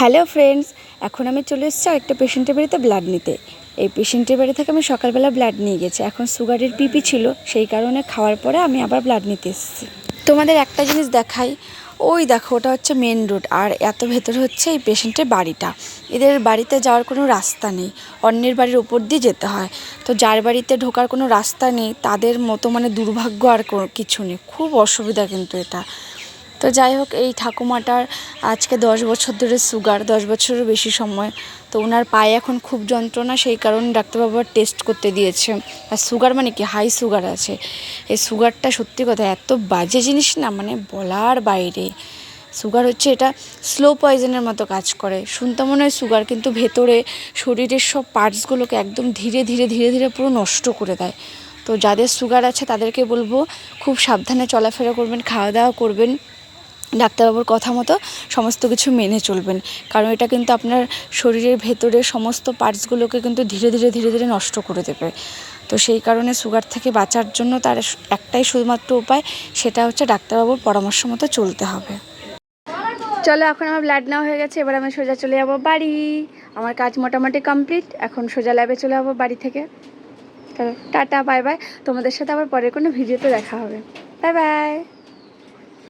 Hello friends, এখন আমি চলে এসেছি একটা পেশেন্টের বাড়িতে ব্লাড নিতে। এই পেশেন্টের বাড়ি থেকে আমি সকালবেলা ব্লাড নিয়ে গেছি। এখন সুগারের পিপি ছিল, সেই কারণে খাওয়ার পরে আমি আবার ব্লাড নিতে এসেছি। তোমাদের একটা জিনিস দেখাই, ওই দেখো ওটা হচ্ছে মেন রোড আর এত ভেতরে হচ্ছে এই পেশেন্টের বাড়িটা। এদের বাড়িতে যাওয়ার কোনো রাস্তা নেই, অন্যের বাড়ির উপর দিয়ে যেতে হয়। তো যার বাড়িতে ঢোকার কোনো রাস্তা নেই, তাদের মতো মানে দুর্ভাগ্য আর কিছু নেই। খুব অসুবিধা কিন্তু এটা। তো যাই হোক, এই ঠাকুমাটার আজকে দশ বছর ধরে সুগার দশ বছরের বেশি সময়। তো ওনার পায়ে এখন খুব যন্ত্রণা, সেই কারণে ডাক্তারবাবু আবার টেস্ট করতে দিয়েছে। আর সুগার মানে কি? হাই সুগার আছে। এই সুগারটা সত্যি কথা, এত বাজে জিনিস না মানে বলার বাইরে। সুগার হচ্ছে এটা স্লো পয়জনের মতো কাজ করে। শুনতে মনে হয় সুগার কিন্তু ভেতরে শরীরের সব পার্টসগুলোকে একদম ধীরে ধীরে ধীরে ধীরে পুরো নষ্ট করে দেয়। তো যাদের সুগার আছে, তাদেরকে বলব, খুব সাবধানে চলাফেরা করবেন খাওয়া দাওয়া করবেন। ডাক্তারবাবুর কথা মতো সমস্ত কিছু মেনে চলবেন। কারণ এটা কিন্তু আপনার শরীরের ভেতরে সমস্ত পার্টসগুলোকে কিন্তু ধীরে ধীরে ধীরে ধীরে নষ্ট করে দেবে। তো সেই কারণে সুগার থেকে বাঁচার জন্য তার একটাই শুধুমাত্র উপায় সেটা হচ্ছে ডাক্তারবাবুর পরামর্শ মতো চলতে হবে। চলো, এখন আমার ব্লাড নেওয়া হয়ে গেছে, এবার আমি সোজা চলে যাব বাড়ি। আমার কাজ মোটামুটি কমপ্লিট এখন সোজা ল্যাবে চলে যাব বাড়ি থেকে। টাটা বাই বাই তোমাদের সাথে আবার পরের কোনো ভিডিওতে দেখা হবে। Bye bye